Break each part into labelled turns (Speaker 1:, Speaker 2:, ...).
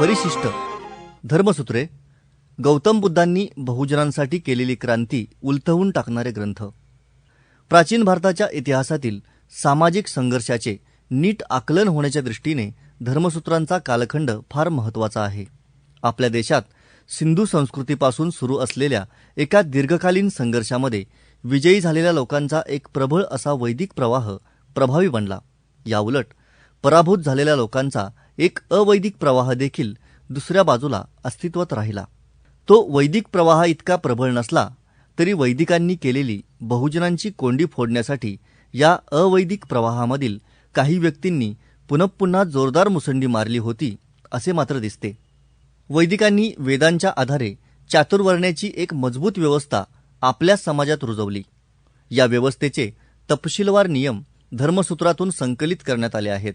Speaker 1: परिशिष्ट. धर्मसूत्रे गौतम बुद्धांनी बहुजनांसाठी केलेली क्रांती उलथवून टाकणारे ग्रंथ. प्राचीन भारताच्या इतिहासातील सामाजिक संघर्षाचे नीट आकलन होण्याच्या दृष्टीने धर्मसूत्रांचा कालखंड फार महत्त्वाचा आहे. आपल्या देशात सिंधू संस्कृतीपासून सुरू असलेल्या एका दीर्घकालीन संघर्षामध्ये विजयी झालेल्या लोकांचा एक प्रबळ असा वैदिक प्रवाह प्रभावी बनला. याउलट पराभूत झालेल्या लोकांचा एक अवैदिक प्रवाह देखील दुसऱ्या बाजूला अस्तित्वात राहिला. तो वैदिक प्रवाह इतका प्रबळ नसला तरी वैदिकांनी केलेली बहुजनांची कोंडी फोडण्यासाठी या अवैदिक प्रवाहामधील काही व्यक्तींनी पुनपुन्हा जोरदार मुसंडी मारली होती असे मात्र दिसते. वैदिकांनी वेदांच्या आधारे चातुर्वर्ण्याची एक मजबूत व्यवस्था आपल्या समाजात रुजवली. या व्यवस्थेचे तपशीलवार नियम धर्मसूत्रातून संकलित करण्यात आले आहेत.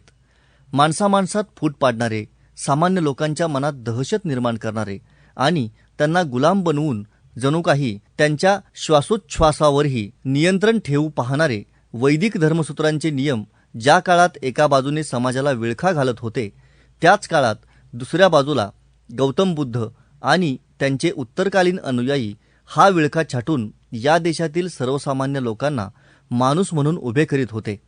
Speaker 1: माणसामाणसात फूट पाडणारे सामान्य लोकांच्या मनात दहशत निर्माण करणारे आणि त्यांना गुलाम बनवून जणू काही त्यांच्या श्वासोच्छ्वासावरही नियंत्रण ठेवू पाहणारे वैदिक धर्मसूत्रांचे नियम ज्या काळात एका बाजूने समाजाला विळखा घालत होते त्याच काळात दुसऱ्या बाजूला गौतम बुद्ध आणि त्यांचे उत्तरकालीन अनुयायी हा विळखा छाटून या देशातील सर्वसामान्य लोकांना माणूस म्हणून उभे करीत होते.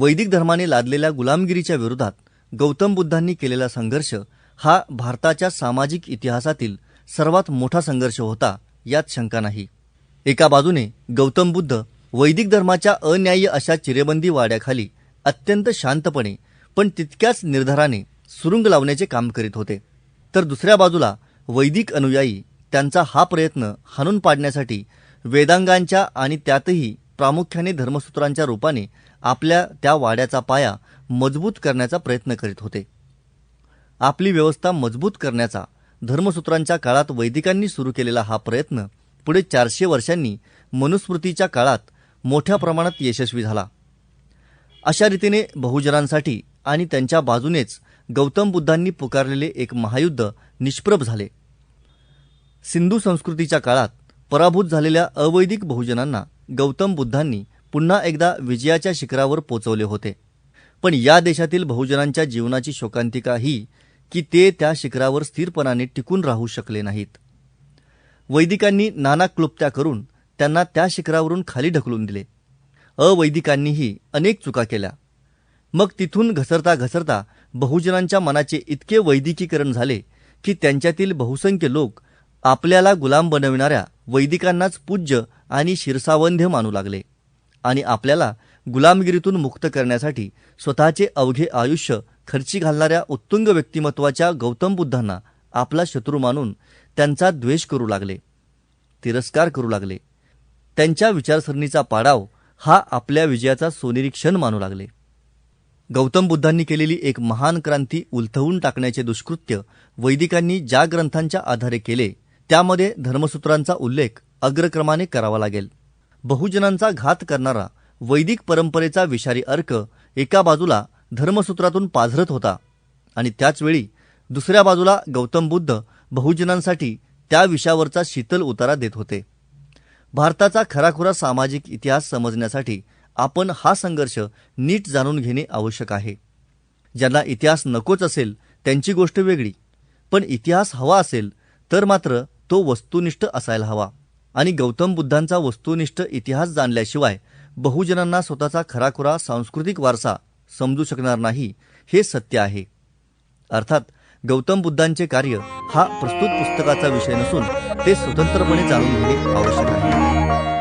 Speaker 1: वैदिक धर्माने लादलेल्या गुलामगिरीच्या विरोधात गौतम बुद्धांनी केलेला संघर्ष हा भारताच्या सामाजिक इतिहासातील सर्वात मोठा संघर्ष होता यात शंका नाही. एका बाजूने गौतम बुद्ध वैदिक धर्माच्या अन्याय्य अशा चिरेबंदी वाड्याखाली अत्यंत शांतपणे पण तितक्याच निर्धाराने सुरुंग लावण्याचे काम करीत होते. तर दुसऱ्या बाजूला वैदिक अनुयायी त्यांचा हा प्रयत्न हाणून पाडण्यासाठी वेदांगांच्या आणि त्यातही प्रामुख्याने धर्मसूत्रांच्या रूपाने आपल्या त्या वाड्याचा पाया मजबूत करण्याचा प्रयत्न करीत होते. आपली व्यवस्था मजबूत करण्याचा धर्मसूत्रांच्या काळात वैदिकांनी सुरू केलेला हा प्रयत्न पुढे चारशे वर्षांनी मनुस्मृतीच्या काळात मोठ्या प्रमाणात यशस्वी झाला. अशा रीतीने बहुजनांसाठी आणि त्यांच्या बाजूनेच गौतम बुद्धांनी पुकारलेले एक महायुद्ध निष्प्रभ झाले. सिंधू संस्कृतीच्या काळात पराभूत झालेल्या अवैदिक बहुजनांना गौतम बुद्धांनी पुन्हा एकदा विजयाच्या शिखरावर पोचवले होते. पण या देशातील बहुजनांच्या जीवनाची शोकांतिका ही की ते त्या शिखरावर स्थिरपणाने टिकून राहू शकले नाहीत. वैदिकांनी नाना क्लुप्त्या करून त्यांना त्या शिखरावरून खाली ढकलून दिले. अवैदिकांनीही अनेक चुका केल्या. मग तिथून घसरता घसरता बहुजनांच्या मनाचे इतके वैदिकीकरण झाले की त्यांच्यातील बहुसंख्य लोक आपल्याला गुलाम बनविणाऱ्या वैदिकांनाच पूज्य आणि शिरसावंध्य मानू लागले. आणि आपल्याला गुलामगिरीतून मुक्त करण्यासाठी स्वतःचे अवघे आयुष्य खर्ची घालणाऱ्या उत्तुंग व्यक्तिमत्वाच्या गौतम बुद्धांना आपला शत्रू मानून त्यांचा द्वेष करू लागले तिरस्कार करू लागले. त्यांच्या विचारसरणीचा पाडाव हा आपल्या विजयाचा सोनेरी क्षण मानू लागले. गौतम बुद्धांनी केलेली एक महान क्रांती उलथवून टाकण्याचे दुष्कृत्य वैदिकांनी ज्या ग्रंथांच्या आधारे केले त्यामध्ये धर्मसूत्रांचा उल्लेख अग्रक्रमाने करावा लागेल. बहुजनांचा घात करणारा वैदिक परंपरेचा विषारी अर्क एका बाजूला धर्मसूत्रातून पाझरत होता आणि त्याचवेळी दुसऱ्या बाजूला गौतम बुद्ध बहुजनांसाठी त्या विषयावरचा शीतल उतारा देत होते. भारताचा खराखुरा सामाजिक इतिहास समजण्यासाठी आपण हा संघर्ष नीट जाणून घेणे आवश्यक आहे. ज्यांना इतिहास नकोच असेल त्यांची गोष्ट वेगळी पण इतिहास हवा असेल तर मात्र तो वस्तुनिष्ठ असायला हवा. आणि गौतम बुद्धांचा वस्तुनिष्ठ इतिहास जाणल्याशिवाय बहुजनांना स्वतःचा खराखुरा सांस्कृतिक वारसा समजू शकणार नाही हे सत्य आहे. अर्थात गौतम बुद्धांचे कार्य हा प्रस्तुत पुस्तकाचा विषय नसून ते स्वतंत्रपणे जाणून घेणे आवश्यक आहे.